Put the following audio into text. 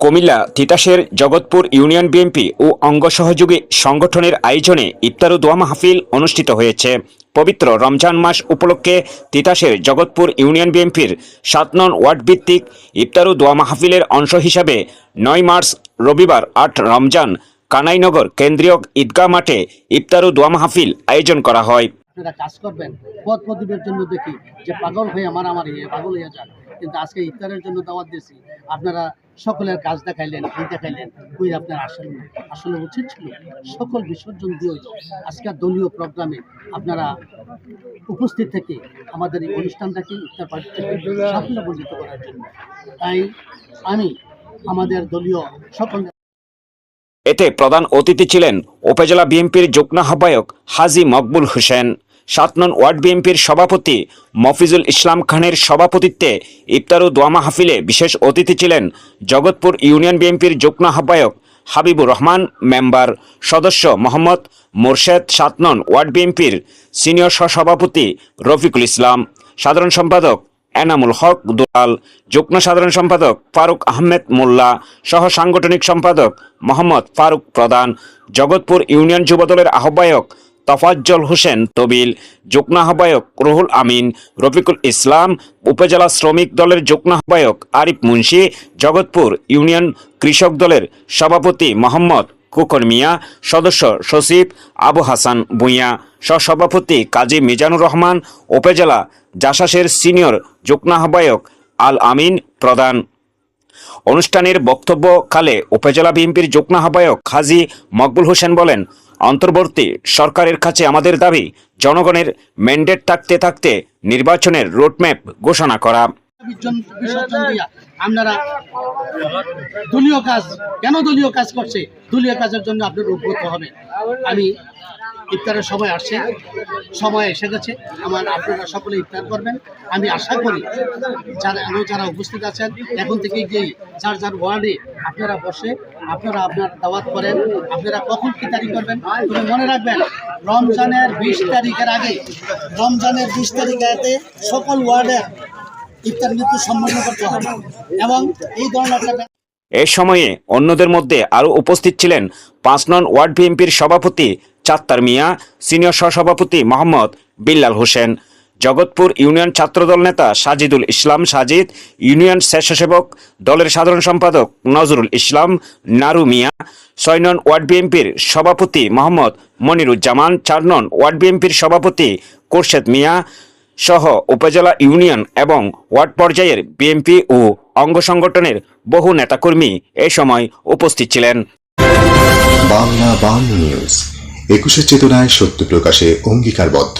কুমিল্লা তিতাসের Jagatpur union BNP ও অঙ্গ সহযোগী সংগঠনের আয়োজনে ইফতার দোয়া মাহফিল অনুষ্ঠিত হয়েছে। পবিত্র রমজান মাস উপলক্ষে তিতাসের জগৎপুর ইউনিয়ন বিএনপির সাত নং ওয়ার্ড ভিত্তিক ইফতার দোয়া মাহফিলের অংশ হিসাবে নয় মার্চ রবিবার আট রমজান কানাইনগর কেন্দ্রীয় ঈদগাহ মাঠে ইফতার দোয়া মাহফিল আয়োজন করা হয়। আপনারা কাজ করবেন, পথ প্রদীপের জন্য দেখি যে পাগল হয়ে মারামারি হয়ে, পাগল হয়ে যান। কিন্তু আজকে ইফতারের জন্য দাওয়াত দিয়েছি আপনারা সকলের কাজ দেখাইলেন এই দেখাইলেন ওই আপনার আসলে আসলে উচিত ছিল। সকল বিসর্জন দিয়ে হইল। আজকের দলীয় প্রোগ্রামে আপনারা উপস্থিত থেকে আমাদের এই অনুষ্ঠানটাকে ইফতার পার্টিকে সাফল্যমণ্ডিত করার জন্য। তাই আমি আমাদের দলীয় সকল এতে প্রধান অতিথি ছিলেন উপজেলা বিএনপির যুগ্ম আহ্বায়ক হাজি মকবুল হোসেন। সাত নং ওয়ার্ড বিএনপির সভাপতি মফিজুল ইসলাম খানের সভাপতিত্বে ইফতার ও দোয়া মাহফিলে বিশেষ অতিথি ছিলেন জগৎপুর ইউনিয়ন বিএনপির যুগ্ম আহ্বায়ক হাবিবুর রহমান, মেম্বার সদস্য মোহাম্মদ মোরশেদ সাত নং ওয়ার্ড বিএনপির সিনিয়র সহসভাপতি রফিকুল ইসলাম, সাধারণ সম্পাদক এনামুল হক দুলাল, যুগ্ম সাধারণ সম্পাদক ফারুক আহমেদ মোল্লা, সহ সাংগঠনিক সম্পাদক মোহাম্মদ ফারুক প্রধান, জগৎপুর ইউনিয়ন যুবদলের আহ্বায়ক তফাজ্জল হোসেন তবিল, যুগ্ম আহ্বায়ক রুহুল আমিন, রফিকুল ইসলাম, উপজেলা শ্রমিক দলের যুগ্ম আহ্বায়ক আরিফ মুন্সি, জগৎপুর ইউনিয়ন কৃষক দলের সভাপতি মোহাম্মদ কুকর মিয়া, সদস্য সচিব আবু হাসান ভূঁইয়া, সহসভাপতি কাজী মিজানুর রহমান, উপজেলা জাসাসের সিনিয়র যুগ্ম আহ্বায়ক আল আমিন প্রধান। অনুষ্ঠানের বক্তব্যকালে উপজেলা বিএনপির যুগ্ম আহ্বায়ক হাজি মকবুল হোসেন বলেন অন্তর্বর্তী সরকারের কাছে আমাদের দাবি, জনগণের ম্যান্ডেট থাকতে থাকতে নির্বাচনের রোডম্যাপ ঘোষণা করা। আপনারা দলীয় কাজ, কেন দলীয় কাজ করছে? দলীয় কাজের জন্য আপনার উদ্বুদ্ধ হবে। আমি ইফতারের সময় আসছে, সময় এসে গেছে। আমার আপনারা সকলে ইফতার করবেন। আমি আশা করি যারা যারা উপস্থিত আছেন, এখন থেকে গিয়েই যার যার ওয়ার্ডে আপনারা বসে আপনারা আপনার দাওয়াত করেন, আপনারা কখন কি তারিখ করবেন? তবে মনে রাখবেন, রমজানের বিশ তারিখের আগে, রমজানের বিশ তারিখে সকল ওয়ার্ডের ইফতার মৃত্যু সম্পন্ন করতে হবে এবং এই ধরনের এ সময়ে অন্যদের মধ্যে আরও উপস্থিত ছিলেন পাঁচ নন ওয়ার্ড বিএনপির সভাপতি চাত্তার মিয়া, সিনিয়র সহসভাপতি মোহাম্মদ বিল্লাল হোসেন। জগৎপুর ইউনিয়ন ছাত্রদল নেতা সাজিদুল ইসলাম সাজিদ, ইউনিয়ন স্বেচ্ছাসেবক দলের সাধারণ সম্পাদক নজরুল ইসলাম, নারু মিয়া, ছয় নং ওয়ার্ড বিএনপির সভাপতি মোহাম্মদ মনিরুজ্জামান, চার নং ওয়ার্ড বিএনপির সভাপতি কোরশেদ মিয়া সহ উপজেলা ইউনিয়ন এবং ওয়ার্ড পর্যায়ের বিএনপি ও অঙ্গ সংগঠনের বহু নেতাকর্মী এ সময় উপস্থিত ছিলেন। বাংলা বাংলা নিউজ, একুশে চেতনায় সত্য প্রকাশে অঙ্গীকারবদ্ধ।